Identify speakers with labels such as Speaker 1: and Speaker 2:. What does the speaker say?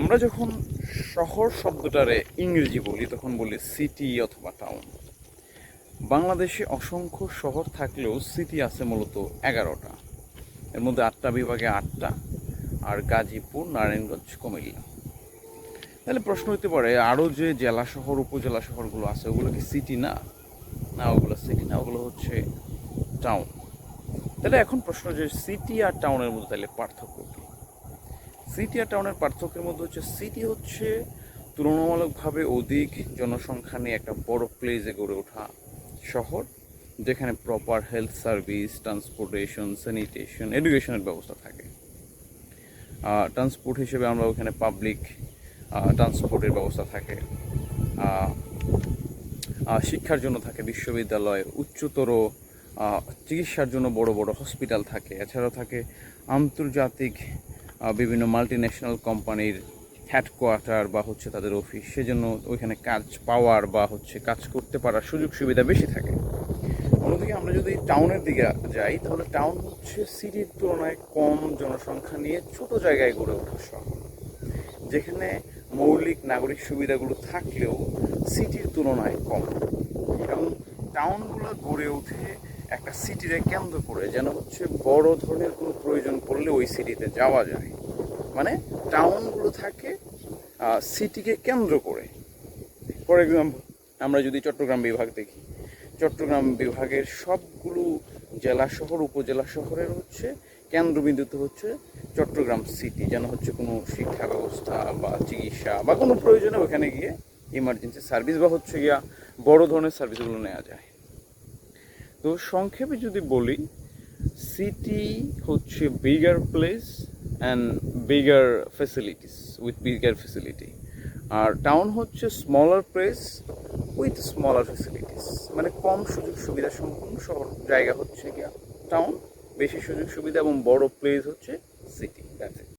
Speaker 1: আমরা যখন শহর শব্দটারে ইংরেজি বলি, তখন বলি সিটি অথবা টাউন বাংলাদেশে অসংখ্য শহর থাকলেও সিটি আছে মূলত এগারোটা। এর মধ্যে আটটা বিভাগে আটটা, আর গাজীপুর, নারায়ণগঞ্জ, কুমিল্লা। তাহলে প্রশ্ন হতে পারে আরও যে জেলা শহর, উপজেলা শহরগুলো আছে, ওগুলো কি সিটি না? না, ওগুলো সিটি না, ওগুলো হচ্ছে টাউন তাহলে এখন প্রশ্ন যে সিটি আর টাউনের মধ্যে তাহলে পার্থক্য কী? সিটি আর টাউনের পার্থক্যের মধ্যে হচ্ছে সিটি হচ্ছে তুলনামূলকভাবে অধিক জনসংখ্যা নিয়ে একটা বড় প্লেসে গড়ে ওঠা শহর, যেখানে proper health service transportation sanitation এডুকেশনের ব্যবস্থা থাকে। ট্রান্সপোর্ট হিসেবে আমরা ওখানে পাবলিক ট্রান্সপোর্টের ব্যবস্থা থাকে। শিক্ষার জন্য থাকে বিশ্ববিদ্যালয়, উচ্চতর চিকিৎসার জন্য বড় বড় হসপিটাল থাকে। এছাড়াও থাকে আন্তর্জাতিক বিভিন্ন মাল্টি ন্যাশনাল কোম্পানির হেডকোয়ার্টার বা হচ্ছে তাদের অফিস সেজন্য ওইখানে কাজ পাওয়ার বা হচ্ছে কাজ করতে পারার সুযোগ সুবিধা বেশি থাকে। অন্যদিকে আমরা যদি টাউনের দিকে যাই, তাহলে টাউন হচ্ছে সিটির তুলনায় কম জনসংখ্যা নিয়ে ছোট জায়গায় গড়ে ওঠা শহর। যেখানে মৌলিক নাগরিক সুবিধাগুলো থাকলেও সিটির তুলনায় কম। এবং টাউনগুলো গড়ে ওঠে একটা সিটিরে কেন্দ্র করে যেন হচ্ছে বড় ধরনের কোনো প্রয়োজন পড়লে ওই সিটিতে যাওয়া যায়। মানে টাউনগুলো থাকে সিটিকে কেন্দ্র করে। ফর এক্সাম্পল, আমরা যদি চট্টগ্রাম বিভাগ দেখি, চট্টগ্রাম বিভাগের সবগুলো জেলা শহর, উপজেলা শহরের হচ্ছে কেন্দ্রবিন্দুতে হচ্ছে চট্টগ্রাম সিটি, যেন হচ্ছে কোনো শিক্ষা ব্যবস্থা বা চিকিৎসা বা কোনো প্রয়োজনে ওখানে গিয়ে ইমার্জেন্সি সার্ভিস বা হচ্ছে গিয়া বড় ধরনের সার্ভিসগুলো নেওয়া যায়। তো সংক্ষেপে যদি বলি সিটি হচ্ছে bigger place and bigger facilities with bigger facility R town হচ্ছে smaller place with smaller facilities মানে কম সুযোগ সুবিধা সম্পন্ন শহর, জায়গা হচ্ছে গিয়া টাউন বেশি সুযোগ সুবিধা এবং বড় প্লেস হচ্ছে সিটি দ্যাটস ইট